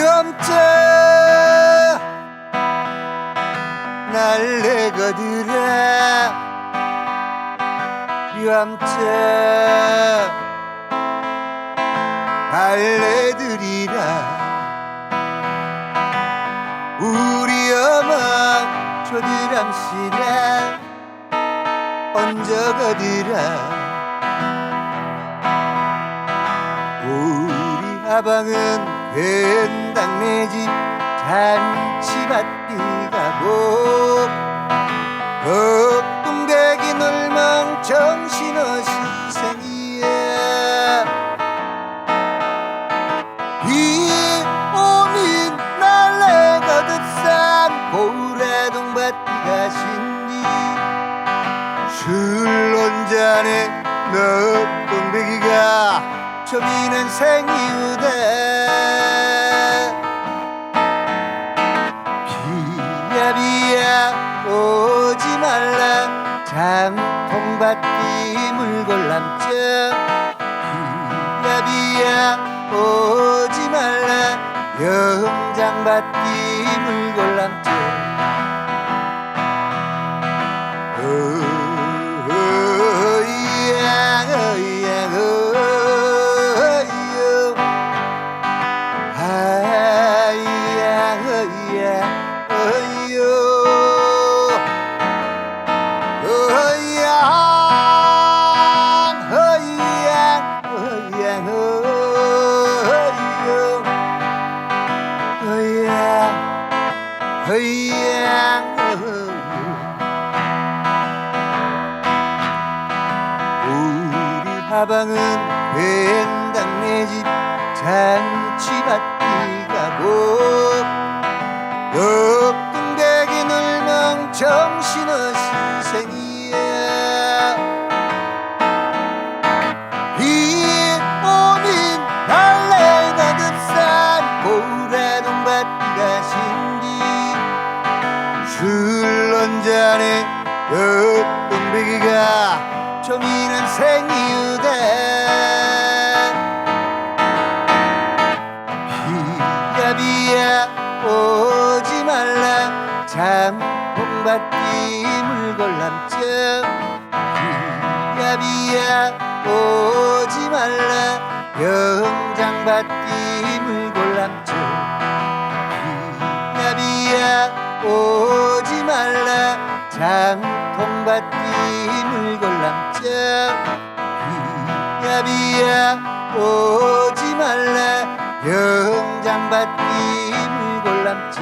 염자 날 내거들아 염자 달래들이라. 우리 어머 조드람씨라 언저거들아 우리 하방은 된 당 내 집 잔치밭 뛰가고 덕동백이 놀망 정신없이 생이야. 비 오면 날래 거듭산 고래동 밭디가 신디. 술 혼자네 넉동백이가 저미는 생이우 비야 비야 오지 말라 영장밭디 물골남 하방은 된당 내집 잔치밭이 가고 넉등대기 늘망 정신없이 생이야. 비 오면 달래 가득산 고래동 밭이가 신기. 술 한잔에 넉동백이가 좀이는 생이유대. 비야 비야 오지 말라. 장봉밭디 물골남자. 비야 비야 오지 말라. 영장밭디 물골남자. 비야 비야 오지 말라. 장통밭 디 물골남자 비야 비야 오지 말라 영장밭디 물골남자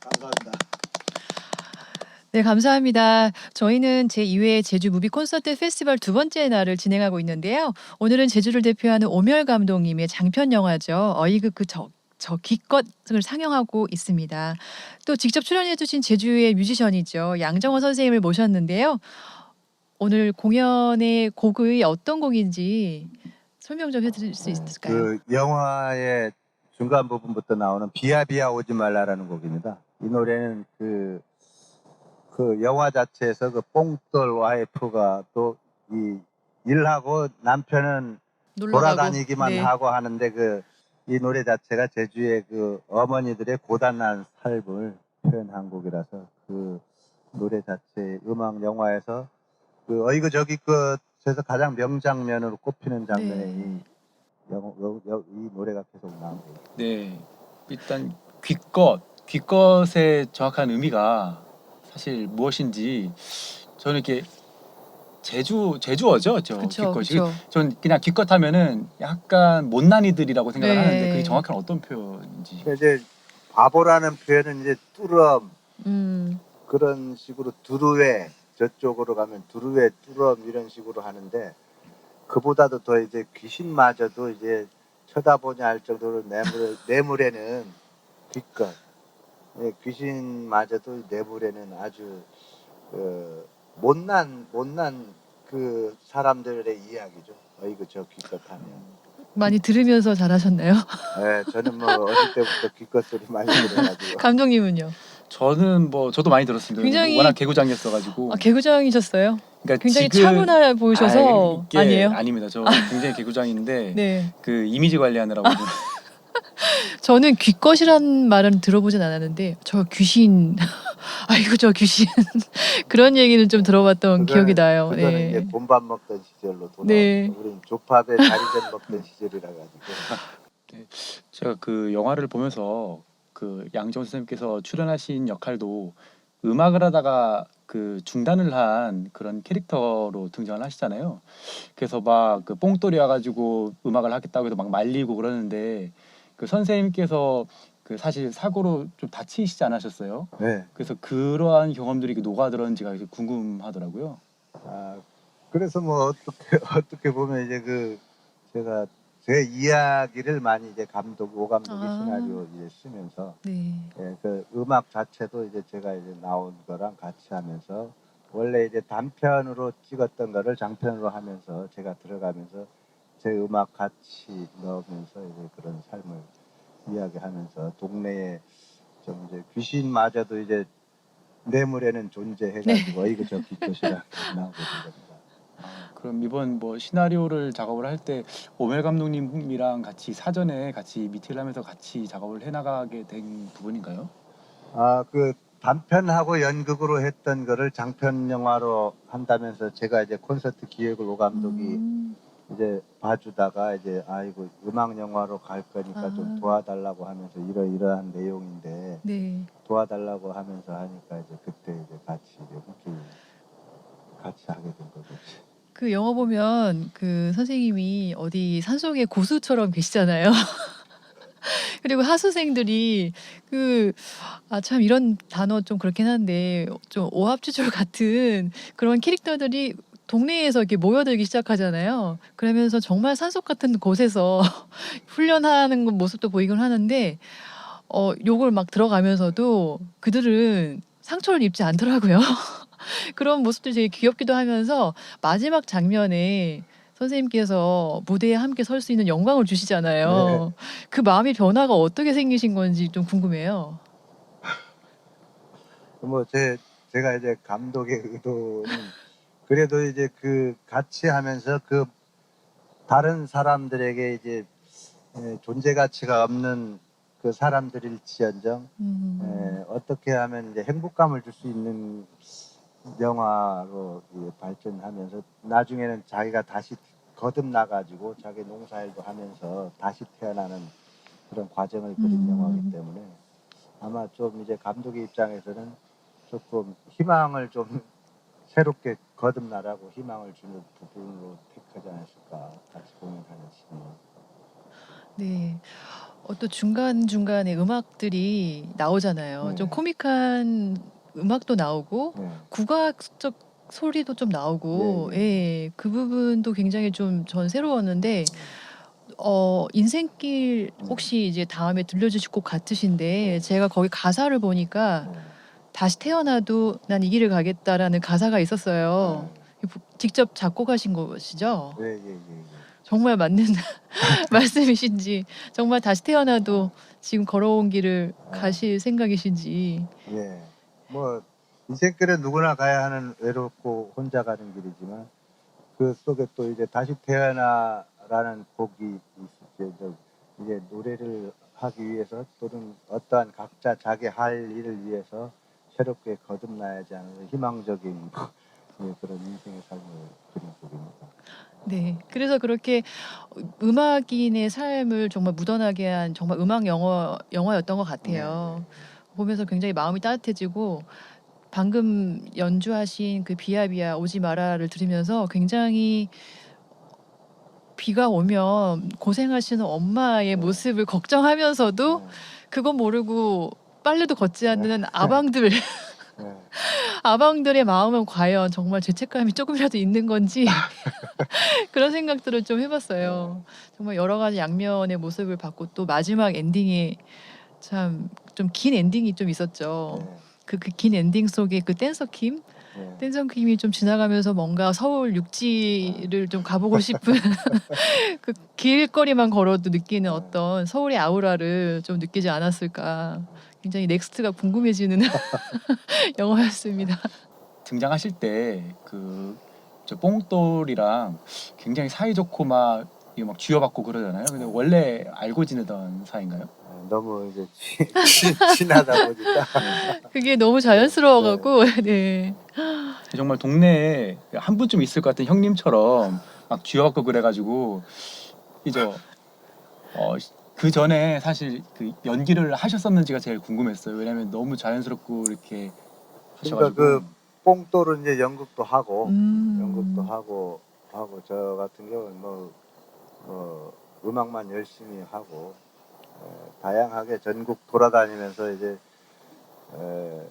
감사합니다. 네, 감사합니다. 저희는 제2회 제주 무비 콘서트 페스티벌 두 번째 날을 진행하고 있는데요. 오늘은 제주를 대표하는 오멸 감독님의 장편 영화죠. 어이그 그저 저 기껏을 상영하고 있습니다. 또 직접 출연해주신 제주의 뮤지션이죠. 양정원 선생님을 모셨는데요. 오늘 공연의 곡의 어떤 곡인지 설명 좀 해드릴 수 있을까요? 그 영화의 중간 부분부터 나오는 비야 비야 오지 말라라는 곡입니다. 이 노래는 그, 그 영화 자체에서 그 뽕돌 와이프가 또 이 일하고 남편은. 돌아다니기만 네. 하고 하는데 그 이 노래 자체가 제주의 그 어머니들의 고단한 삶을 표현한 곡이라서 그 노래 자체 음악 영화에서 그 어이그 저기 끝에서 가장 명장면으로 꼽히는 장면에 네. 이, 영, 여, 여, 이 노래가 계속 나오고 네, 일단 귀껏 귀껏의 정확한 의미가 사실 무엇인지 저는 이렇게 제주 제주어죠, 저 그쵸. 그쵸. 전 그냥 귀껏하면은 약간 못난이들이라고 생각을 네. 하는데 그게 정확한 어떤 표현인지. 그러니까 이제 바보라는 표현은 이제 뚜럼 음, 그런 식으로 두루웨 저쪽으로 가면 두루웨 뚜럼 이런 식으로 하는데 그보다도 더 이제 귀신마저도 이제 쳐다보냐 할 정도로 뇌물, 뇌물에는 예, 귀신마저도 뇌물에는 아주 그 못난 못난 그 사람들의 이야기죠. 어이구 저 귀껏하면. 많이 들으면서 잘하셨나요? 예, 저는 뭐 어릴 때부터 귀껏 소리 많이 들어가지고. 감독님은요? 저는 뭐 저도 많이 들었습니다. 굉장히- 워낙 개구장이었어가지고. 아, 개구장이셨어요? 그러니까 굉장히 지금- 차분해 보이셔서 아, 이게 아니에요? 아닙니다. 저 굉장히 개구장인데 네. 그 이미지 관리하느라고 좀 저는 귀것이란 말은 들어보진 않았는데 저 귀신 아이고 저 귀신 그런 얘기는 좀 들어봤던 기억이 나요. 그거는 네. 이제 곰밥 먹던 시절로 돌아. 네. 우리는 조밥에 다리전 먹던 시절이라 가지고. 제가 그 영화를 보면서 그 양정 선생님께서 출연하신 역할도 음악을 하다가 그 중단을 한 그런 캐릭터로 등장을 하시잖아요. 그래서 막 그 뽕돌이 와가지고 음악을 하겠다고 해서 막 말리고 그러는데 그 선생님께서 그 사실 사고로 좀 다치시지 않으셨어요. 네. 그래서 그러한 경험들이 그 녹아들었는지가 궁금하더라고요. 아 그래서 뭐 어떻게 어떻게 보면 이제 그 제가 제 이야기를 많이 이제 감독 오 감독이 아. 시나리오 이제 쓰면서 네. 예, 그 음악 자체도 이제 제가 이제 나온 거랑 같이 하면서 원래 이제 단편으로 찍었던 거를 장편으로 하면서 제가 들어가면서 제 음악 같이 넣으면서 이제 그런 삶을 이야기하면서 동네에 좀 이제 귀신마저도 이제 뇌물에는 존재해가지고 네. 이거 저 기껏이라 나오게 된 겁니다. 아, 그럼 이번 뭐 시나리오를 작업을 할 때 오멜 감독님이랑 같이 사전에 같이 미팅을 하면서 같이 작업을 해나가게 된 부분인가요? 아, 그 단편하고 연극으로 했던 거를 장편 영화로 한다면서 제가 이제 콘서트 기획을 오 감독이 음, 이제 봐주다가 이제 아이고 음악 영화로 갈 거니까 아. 좀 도와달라고 하면서 이러 이러한 내용인데 네. 도와달라고 하면서 하니까 이제 그때 이제 같이 이제 함께 같이 하게 된 거죠. 그 영화 보면 그 선생님이 어디 산속의 고수처럼 계시잖아요. 그리고 하수생들이 그 아 참 이런 단어 좀 그렇긴 한데 좀 오합지졸 같은 그런 캐릭터들이 동네에서 이렇게 모여들기 시작하잖아요. 그러면서 정말 산속 같은 곳에서 훈련하는 그 모습도 보이곤 하는데 어 요걸 막 들어가면서도 그들은 상처를 입지 않더라고요. 그런 모습들이 되게 귀엽기도 하면서 마지막 장면에 선생님께서 무대에 함께 설 수 있는 영광을 주시잖아요. 그 마음의 변화가 어떻게 생기신 건지 좀 궁금해요. 뭐 제 제가 이제 감독의 의도는 그래도 이제 그 같이 하면서 그 다른 사람들에게 이제 에, 존재 가치가 없는 그 사람들일지언정 음. 에, 어떻게 하면 이제 행복감을 줄 수 있는 영화로 발전하면서 나중에는 자기가 다시 거듭나 가지고 자기 농사일도 하면서 다시 태어나는 그런 과정을 그린 음. 영화이기 때문에 아마 좀 이제 감독의 입장에서는 조금 희망을 좀 새롭게 거듭나라고 희망을 주는 부분으로 택하지 않았을까 같이 고민하였습니다. 네. 어, 또 중간 중간에 음악들이 나오잖아요. 네. 좀 코믹한 음악도 나오고 네. 국악적 소리도 좀 나오고, 네, 예, 그 부분도 굉장히 좀 전 새로웠는데, 어, 인생길 혹시 이제 다음에 들려주실 곡 같으신데, 제가 거기 가사를 보니까 네. 다시 태어나도 난 이 길을 가겠다라는 가사가 있었어요. 직접 작곡하신 것이죠? 네, 예, 예, 예. 정말 맞는 말씀이신지, 정말 다시 태어나도 지금 걸어온 길을 가실 생각이신지. 예. 뭐 인생길은 누구나 가야 하는 외롭고 혼자 가는 길이지만 그 속에 또 이제 다시 태어나라는 곡이 있을 때 이제 노래를 하기 위해서 또는 어떠한 각자 자기 할 일을 위해서 새롭게 거듭나야지 하는 희망적인 예, 그런 인생의 삶을 그린 곡입니다. 네. 그래서 그렇게 음악인의 삶을 정말 묻어나게 한 정말 음악 영화, 영화였던 것 같아요. 보면서 굉장히 마음이 따뜻해지고 방금 연주하신 그 비아비아 오지 마라를 들으면서 굉장히 비가 오면 고생하시는 엄마의 모습을 걱정하면서도 네. 그건 모르고 빨래도 걷지 않는 아방들 네. 아방들의 마음은 과연 정말 죄책감이 조금이라도 있는 건지 그런 생각들을 좀 해봤어요. 정말 여러 가지 양면의 모습을 봤고 또 마지막 엔딩에 참좀 긴 엔딩이 좀 있었죠. 네. 그긴 엔딩 속에 그 댄서 킴, 네. 댄서 킴이 좀 지나가면서 뭔가 서울 육지를 좀 가보고 싶은 그 길거리만 걸어도 느끼는 어떤 서울의 아우라를 좀 느끼지 않았을까 굉장히 넥스트가 궁금해지는 영화였습니다. 등장하실 때그저 뽕돌이랑 굉장히 사이 좋고 막 이거 막 쥐어받고 그러잖아요. 근데 원래 알고 지내던 사이인가요? 어, 너무 이제 친, 친, 친하다 보니까 그게 너무 자연스러워갖고 네. 정말 동네에 한 분쯤 있을 것 같은 형님처럼 막 쥐어받고 그래가지고 이제 어, 그 전에 사실 그 연기를 하셨었는지가 제일 궁금했어요. 왜냐면 너무 자연스럽고 이렇게 하셔가지고 그러니까 뽕돌은 이제 연극도 하고 음. 연극도 하고 하고 저 같은 경우는 뭐, 뭐 음악만 열심히 하고 어, 다양하게 전국 돌아다니면서 이제 에,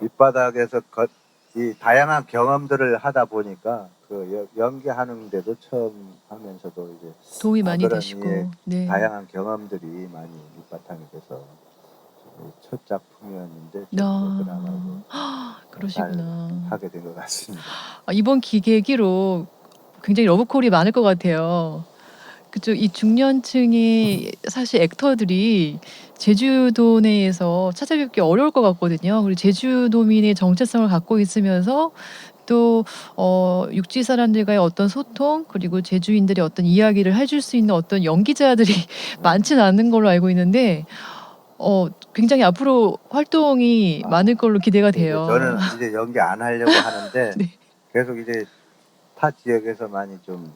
밑바닥에서 거, 이 다양한 경험들을 하다 보니까 그 여- 연기하는 데도 처음 하면서도 이제 도움이 아, 많이 되시고 예, 네. 다양한 경험들이 많이 밑바탕이 돼서 첫 작품이었는데 좀 아. 그러시구나. 하게 된 것 같습니다. 아, 이번 기계기로 굉장히 러브콜이 많을 것 같아요. 그쪽 이 중년층의 사실 액터들이 제주도 내에서 찾아뵙기 어려울 것 같거든요. 그리고 제주도민의 정체성을 갖고 있으면서 또 어, 육지 사람들과의 어떤 소통 그리고 제주인들의 어떤 이야기를 해줄 수 있는 어떤 연기자들이 많지는 않은 걸로 알고 있는데 어, 굉장히 앞으로 활동이 아, 많을 걸로 기대가 돼요. 저는 이제 연기 안 하려고 하는데 네. 계속 이제 타 지역에서 많이 좀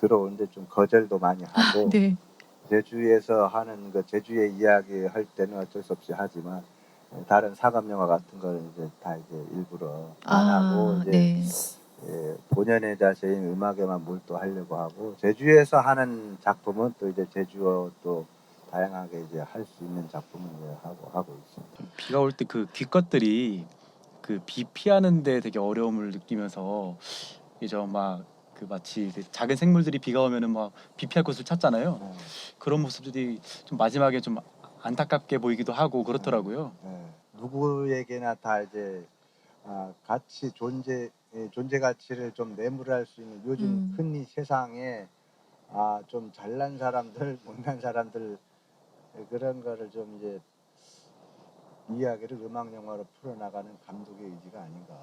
들어오는데 좀 거절도 많이 하고 네. 제주에서 하는 그 제주의 이야기 할 때는 어쩔 수 없이 하지만 다른 사감 영화 같은 거는 이제 다 이제 일부러 안 하고 아, 이제 네. 예, 본연의 자세인 음악에만 몰두하려고 하고 제주에서 하는 작품은 또 이제 제주어 또 다양하게 이제 할 수 있는 작품을 이제 하고 하고 있습니다. 비가 올 때그 귀것들이 그 비 피하는데 되게 어려움을 느끼면서 이제 막 그 마치 작은 생물들이 비가 오면은 막 비 피할 곳을 찾잖아요. 네. 그런 모습들이 좀 마지막에 좀 안타깝게 보이기도 하고 그렇더라고요. 네. 누구에게나 다 이제 아, 가치 존재 예, 존재 가치를 좀 내물할 수 있는 요즘 음. 흔히 세상에 아, 좀 잘난 사람들 못난 사람들 예, 그런 거를 좀 이제 이야기를 음악 영화로 풀어나가는 감독의 의지가 아닌가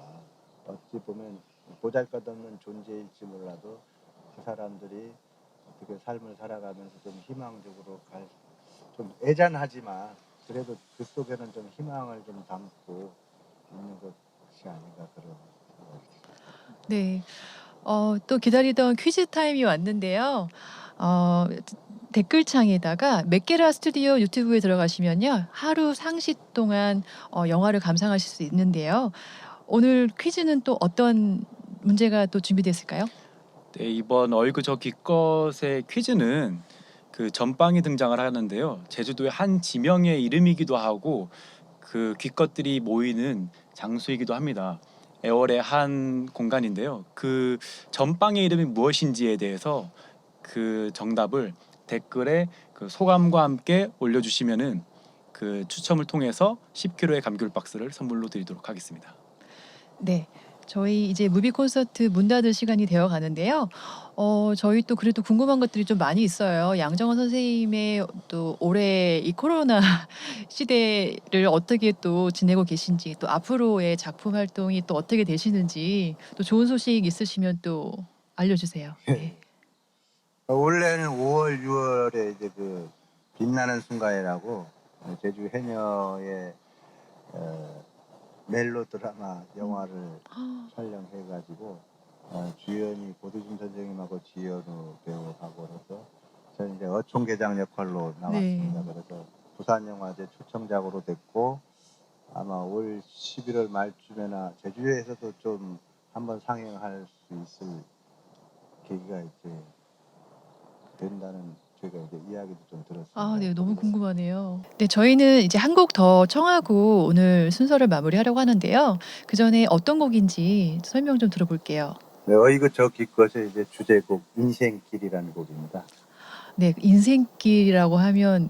어찌 보면 보잘것없는 존재일지 몰라도 그 사람들이 어떻게 삶을 살아가면서 좀 희망적으로 갈 좀 애잔하지만 그래도 그 속에는 좀 희망을 좀 담고 있는 것이 아닌가 그런. 네. 어, 또 기다리던 퀴즈 타임이 왔는데요. 어, 댓글창에다가 맥게라 스튜디오 유튜브에 들어가시면요. 하루 상시 동안 어, 영화를 감상하실 수 있는데요. 오늘 퀴즈는 또 어떤 문제가 또 준비됐을까요? 네, 이번 얼그 저 기껏의 퀴즈는 그 전빵이 등장을 하는데요. 제주도의 한 지명의 이름이기도 하고 그 귀것들이 모이는 장소이기도 합니다. 애월의 한 공간인데요. 그 전빵의 이름이 무엇인지에 대해서 그 정답을 댓글에 그 소감과 함께 올려주시면은 그 추첨을 통해서 10kg의 감귤 박스를 선물로 드리도록 하겠습니다. 네. 저희 이제 무비 콘서트 문 닫을 시간이 되어 가는데요. 어, 저희 또 그래도 궁금한 것들이 좀 많이 있어요. 양정원 선생님의 또 올해 이 코로나 시대를 어떻게 또 지내고 계신지, 또 앞으로의 작품 활동이 또 어떻게 되시는지, 또 좋은 소식 있으시면 또 알려주세요. 네. 어, 원래는 5월, 6월에 이제 그 빛나는 순간이라고 어, 제주 해녀의 어, 멜로 드라마 영화를 촬영해가지고 어, 주연이 고두준 선생님하고 지연우 배우하고 그래서 저는 이제 어촌계장 역할로 나왔습니다. 네. 그래서 부산영화제 초청작으로 됐고 아마 올 11월 말쯤에나 제주에서도 좀 한번 상영할 수 있을 계기가 이제 된다는 저희가 이제 이야기도 좀 들었습니다. 아, 네, 너무 궁금하네요. 네, 저희는 이제 한 곡 더 청하고 오늘 순서를 마무리하려고 하는데요. 그 전에 어떤 곡인지 설명 좀 들어볼게요. 네, 어이구 저 기껏의 이제 주제곡 인생길이라는 곡입니다. 네, 인생길이라고 하면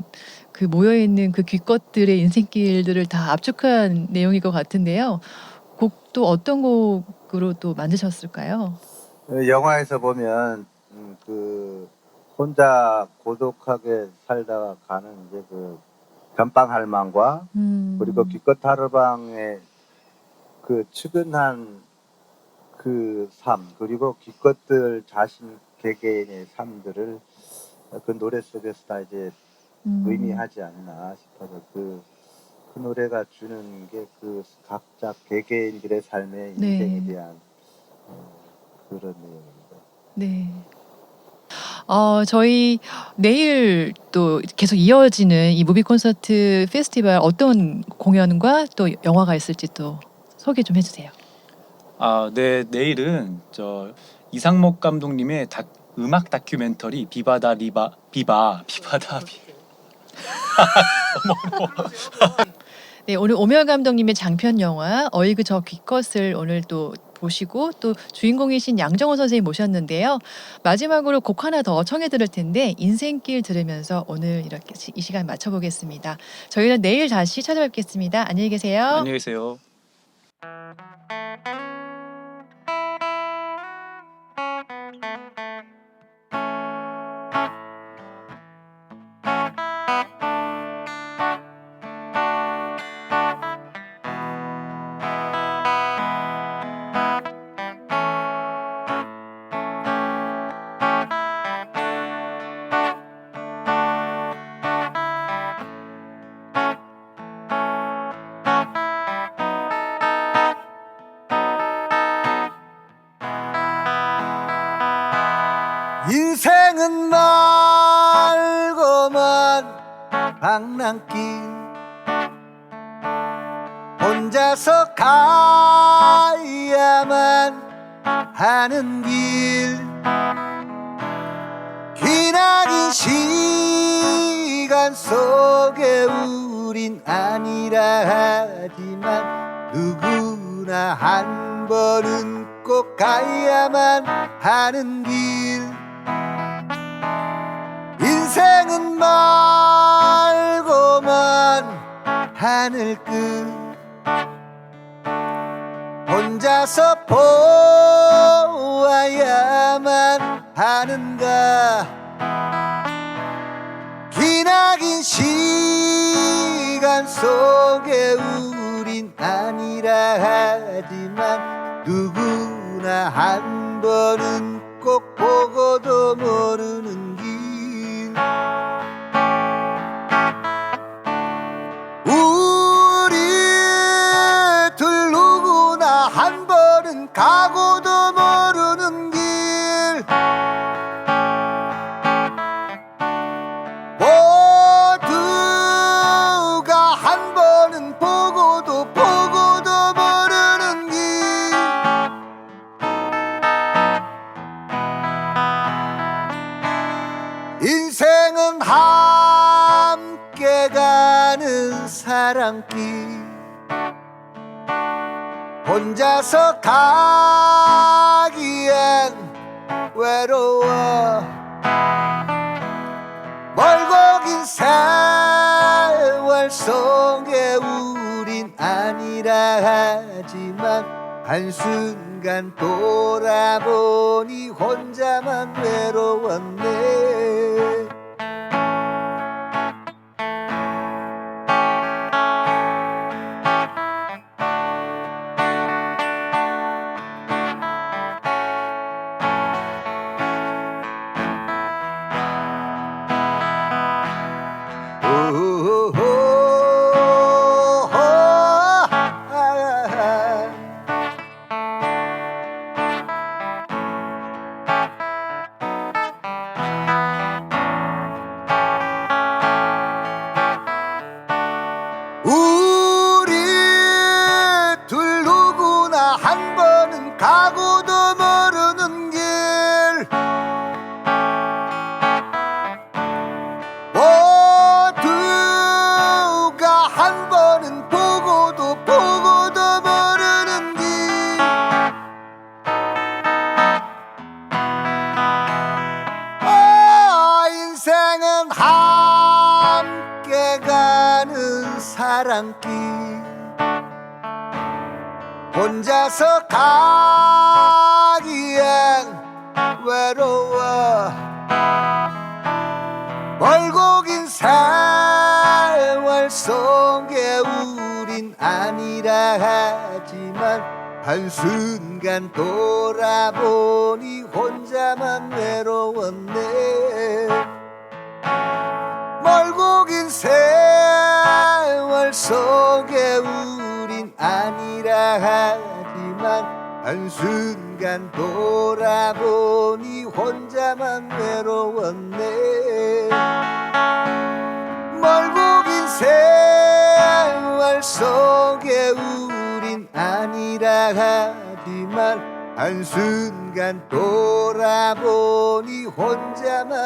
그 모여 있는 그 귀것들의 인생길들을 다 압축한 내용일 것 같은데요. 곡도 어떤 곡으로 또 만드셨을까요? 어, 영화에서 보면 음, 그 혼자 고독하게 살다가 가는 이제 그 변방 할망과 음. 그리고 기껏 하루방의 그 측은한 그 삶 그리고 기껏들 자신 개개인의 삶들을 그 노래 속에서 다 이제 음. 의미하지 않나 싶어서 그, 그 노래가 주는 게 그 각자 개개인들의 삶의 네. 인생에 대한 어, 그런 내용입니다. 네. 어, 저희 내일 또 계속 이어지는 이 무비 콘서트 페스티벌 어떤 공연과 또 영화가 있을지 또 소개 좀 해주세요. 아, 네 내일은 저 이상목 감독님의 다, 음악 다큐멘터리 비바다 리바 비바 비바다 비. 네, 오늘 오멸 감독님의 장편 영화 어이그 저 기껏을 오늘 또 보시고 또 주인공이신 양정호 선생님 모셨는데요. 마지막으로 곡 하나 더 청해 들을 텐데 인생길 들으면서 오늘 이렇게 시- 이 시간 맞춰 보겠습니다. 저희는 내일 다시 찾아뵙겠습니다. 안녕히 계세요. 안녕히 계세요. 방랑길. 혼자서 가야만 하는 길. 기나긴 시간 속에 우린 아니라 하지만 누구나 한 번은 꼭 가야만 하는 길. 인생은 말고만 하늘 끝 혼자서 보아야만 하는가? 기나긴 시간 속에 우린 아니라 하지만 누구나 한 번은 꼭 보고도 모르는 번 혼자서 가기엔 외로워. 멀고 긴 세월 속에 우린 아니라 하지만 한순간 돌아보니 혼자만 외로웠네 하지만 한순간 돌아보니 혼자만 외로웠네. 멀고 긴 세월 속에 우린 아니라 하지만 한순간 돌아보니 혼자만 외로웠네. 멀고 긴 세월 속에 우린 아니라 하지만 한순간 돌아보니 혼자만